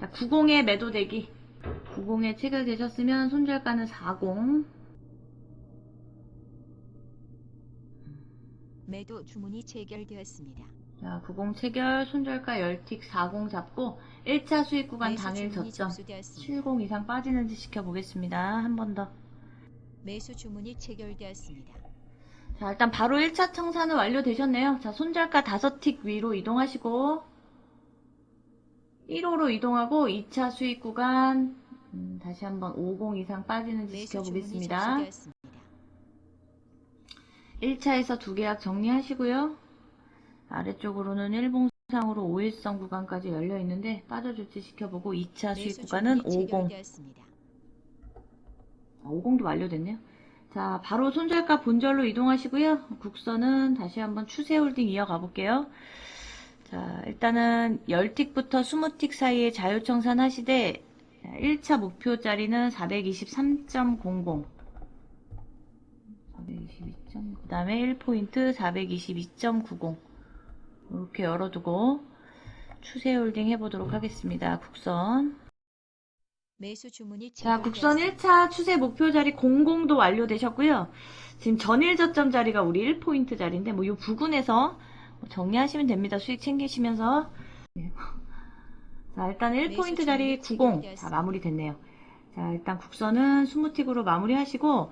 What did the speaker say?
자, 90에 매도 대기. 90에 체결되셨으면 손절가는 40. 매도 주문이 체결되었습니다. 자, 90 체결, 손절가 10틱 40 잡고 1차 수익 구간 매수 당일 주문이 저점 접수되었습니다. 70 이상 빠지는지 지켜보겠습니다. 한 번 더. 매수 주문이 체결되었습니다. 자, 일단 바로 1차 청산은 완료되셨네요. 자, 손절가 5틱 위로 이동하시고 1호로 이동하고 2차 수익 구간 음, 다시 한번 50 이상 빠지는지 지켜보겠습니다. 접수되었습니다. 1차에서 두 계약 정리하시고요. 아래쪽으로는 일봉상으로 5일선 구간까지 열려 있는데 빠져줄지 지켜보고 2차 수익 구간은 주문이 50. 체결되었습니다. 아, 50도 완료됐네요. 자, 바로 손절가 본절로 이동하시고요. 국선은 다시 한번 추세 홀딩 이어가 볼게요. 자, 일단은 10틱부터 20틱 사이에 자유청산 하시되 1차 목표 자리는 423.00 422점, 그 다음에 1포인트 422.90 이렇게 열어두고 추세 홀딩 해보도록 하겠습니다. 국선 매수 주문이 자, 국선 체결되었습니다. 1차 추세 목표 자리 00도 완료되셨고요. 지금 전일 저점 자리가 우리 1포인트 자리인데, 뭐, 이 부근에서 뭐 정리하시면 됩니다. 수익 챙기시면서. 네. 자, 일단 1포인트 자리 90. 자, 마무리 됐네요. 자, 일단 국선은 20틱으로 마무리 하시고,